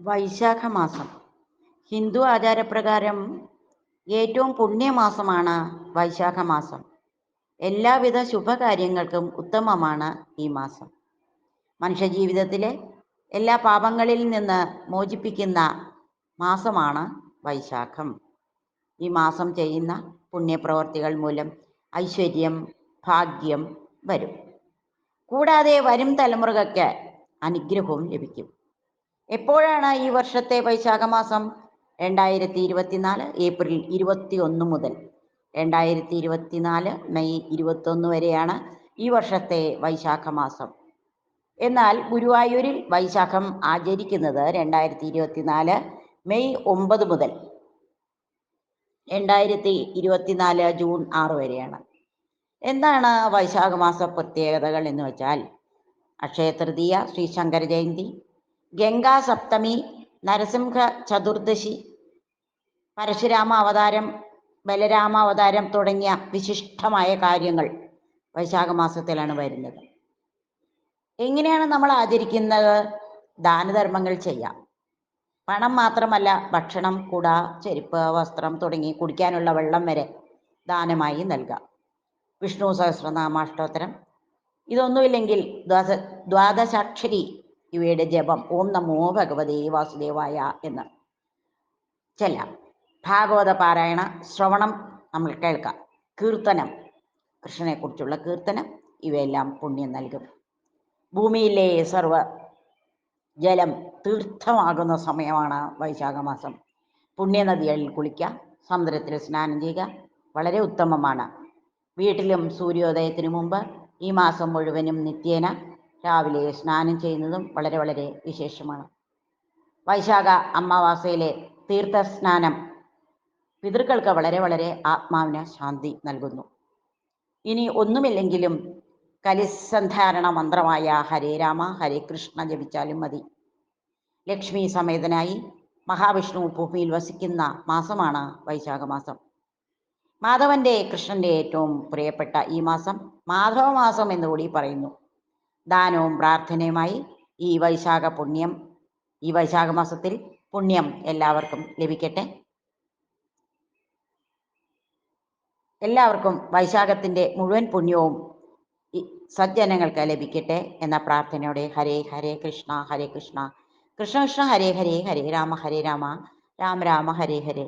വൈശാഖ മാസം ഹിന്ദു ആചാരപ്രകാരം ഏറ്റവും പുണ്യമാസമാണ് വൈശാഖ മാസം എല്ലാവിധ ശുഭകാര്യങ്ങൾക്കും ഉത്തമമാണ് ഈ മാസം. മനുഷ്യജീവിതത്തിലെ എല്ലാ പാപങ്ങളിൽ നിന്ന് മോചിപ്പിക്കുന്ന മാസമാണ് വൈശാഖം. ഈ മാസം ചെയ്യുന്ന പുണ്യപ്രവർത്തികൾ മൂലം ഐശ്വര്യം ഭാഗ്യം വരും. കൂടാതെ വരും തലമുറകൾക്ക് അനുഗ്രഹവും ലഭിക്കും. എപ്പോഴാണ് ഈ വർഷത്തെ വൈശാഖ മാസം? രണ്ടായിരത്തി ഇരുപത്തിനാല് ഏപ്രിൽ ഇരുപത്തി ഒന്ന് മുതൽ. രണ്ടായിരത്തി ഇരുപത്തിനാല് മെയ് ഇരുപത്തൊന്ന് വരെയാണ് ഈ വർഷത്തെ വൈശാഖ മാസം. എന്നാൽ ഗുരുവായൂരിൽ വൈശാഖം ആചരിക്കുന്നത് രണ്ടായിരത്തി ഇരുപത്തിനാല് മെയ് ഒമ്പത് മുതൽ. രണ്ടായിരത്തി ഇരുപത്തിനാല് ജൂൺ ആറ് വരെയാണ്. എന്താണ് വൈശാഖ മാസ പ്രത്യേകതകൾ എന്ന് വെച്ചാൽ അക്ഷയ തൃതീയ ശ്രീ ശങ്കര ജയന്തി ഗംഗാ സപ്തമി നരസിംഹ ചതുർദശി പരശുരാമ അവതാരം ബലരാമ അവതാരം തുടങ്ങിയ വിശിഷ്ടമായ കാര്യങ്ങൾ വൈശാഖ മാസത്തിലാണ് വരുന്നത്. എങ്ങനെയാണ് നമ്മൾ ആചരിക്കുന്നത്? ദാനധർമ്മങ്ങൾ ചെയ്യാം. പണം മാത്രമല്ല ഭക്ഷണം കുട ചെരുപ്പ് വസ്ത്രം തുടങ്ങി കുടിക്കാനുള്ള വെള്ളം വരെ ദാനമായി നൽകാം. വിഷ്ണു സഹസ്രനാമാഷ്ടോത്തരം. ഇതൊന്നുമില്ലെങ്കിൽ ദ്വാദ ദ്വാദശാക്ഷരി ഇവയുടെ ജപം ഓം നമോ ഭഗവതേ വാസുദേവായ എന്ന്. ചെല്ലാം. ഭാഗവത പാരായണ ശ്രവണം നമ്മൾ കേൾക്കാം. കീർത്തനം. കൃഷ്ണനെക്കുറിച്ചുള്ള കീർത്തനം ഇവയെല്ലാം പുണ്യം നൽകും. ഭൂമിയിലെ സർവ ജലം തീർത്ഥമാകുന്ന സമയമാണ് വൈശാഖ മാസം. പുണ്യനദികളിൽ കുളിക്കുക സമുദ്രത്തിൽ സ്നാനം ചെയ്യുക. വളരെ ഉത്തമമാണ്. വീട്ടിലും സൂര്യോദയത്തിനു മുമ്പ് ഈ മാസം മുഴുവനും നിത്യേന രാവിലെ സ്നാനം ചെയ്യുന്നതും വളരെ വളരെ വിശേഷമാണ്. വൈശാഖ അമാവാസയിലെ തീർത്ഥ സ്നാനം പിതൃക്കൾക്ക് വളരെ വളരെ ആത്മാവിന് ശാന്തി നൽകുന്നു. ഇനി ഒന്നുമില്ലെങ്കിലും കലിസന്ധാരണ മന്ത്രമായ ഹരേ രാമ ഹരേ കൃഷ്ണ ജപിച്ചാലും മതി. ലക്ഷ്മി സമേതനായി മഹാവിഷ്ണു ഭൂമിയിൽ വസിക്കുന്ന മാസമാണ് വൈശാഖ മാസം. മാധവന്റെ കൃഷ്ണന്റെ ഏറ്റവും പ്രിയപ്പെട്ട ഈ മാസം മാധവ മാസം എന്നുകൂടി പറയുന്നു. ദാനവും പ്രാർത്ഥനയുമായി ഈ വൈശാഖ പുണ്യം ഈ വൈശാഖ മാസത്തിൽ പുണ്യം എല്ലാവർക്കും ലഭിക്കട്ടെ. എല്ലാവർക്കും വൈശാഖത്തിന്റെ മുഴുവൻ പുണ്യവും സജ്ജനങ്ങൾക്ക് ലഭിക്കട്ടെ എന്ന പ്രാർത്ഥനയോടെ ഹരേ ഹരേ കൃഷ്ണ ഹരേ കൃഷ്ണ. കൃഷ്ണ കൃഷ്ണ ഹരേ ഹരേ ഹരേ രാമ ഹരേ രാമ. രാമ രാമ ഹരേ ഹരേ.